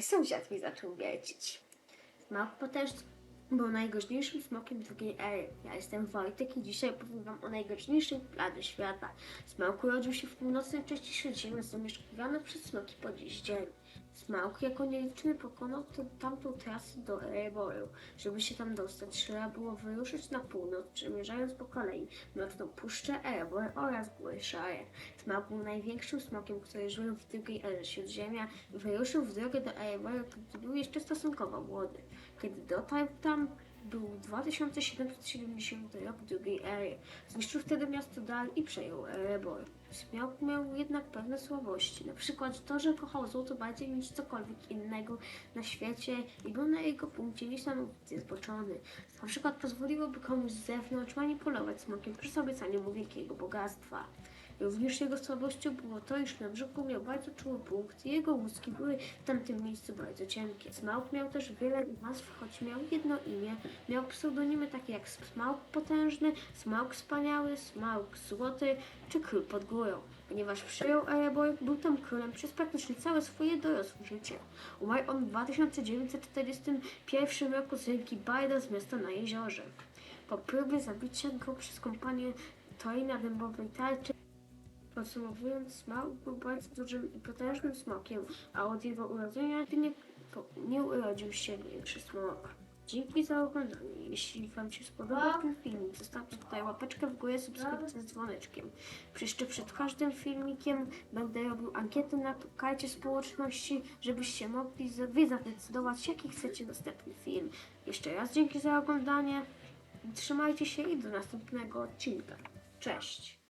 Sąsiad mi zaczął wiercić. Smok potężny był najgroźniejszym smokiem drugiej ery. Ja jestem Wojtek i dzisiaj powiem wam o najgroźniejszym planie świata. Smok urodził się w północnej części Śródziemia, zamieszkiwany przez smoki po dziś dzień. Smaug jako nieliczny pokonał tamtą trasę do Ereboriu. Żeby się tam dostać, trzeba było wyruszyć na północ, przemierzając po kolei Mroczną Puszczę, Erebor oraz Góry Szare. Smaug był największym smokiem, który żył w drugiej erze Śródziemia i wyruszył w drogę do Ereboriu, kiedy był jeszcze stosunkowo młody. Kiedy dotarł tam, from był 2770 rok drugiej ery. Zniszczył wtedy miasto Dal i przejął Erebor. Smiał miał jednak pewne słabości, na przykład to, że kochał złoto bardziej niż cokolwiek innego na świecie i był na jego punkcie niesamowicie zboczony. Na przykład pozwoliłoby komuś z zewnątrz manipulować smokiem przy obiecaniu mu wielkiego bogactwa. Również jego słabością było to, iż na brzuchu miał bardzo czuły punkt i jego łuski były w tamtym miejscu bardzo cienkie. Smaug miał też wiele nazw, choć miał jedno imię. Miał pseudonimy takie jak Smaug Potężny, Smaug Wspaniały, Smaug Złoty czy Król pod górą. Ponieważ przyjął Erebor, był tam królem przez praktycznie całe swoje dorosłe życie. Umarł on w 2941 roku z ręki Bajda z miasta na jeziorze. Po próbie zabicia go przez kompanię Toina Dębowej Tarczy Podsumowując, Smaug był bardzo dużym i potężnym smokiem, a od jego urodzenia nie, nie urodził się większy smok. Dzięki za oglądanie. Jeśli Wam się spodobał ten filmik, zostawcie tutaj łapeczkę w górę, subskrypcję z dzwoneczkiem. Jeszcze przed każdym filmikiem będę robił ankietę na karcie społeczności, żebyście mogli Wy zadecydować, jaki chcecie następny film. Jeszcze raz dzięki za oglądanie. Trzymajcie się i do następnego odcinka. Cześć!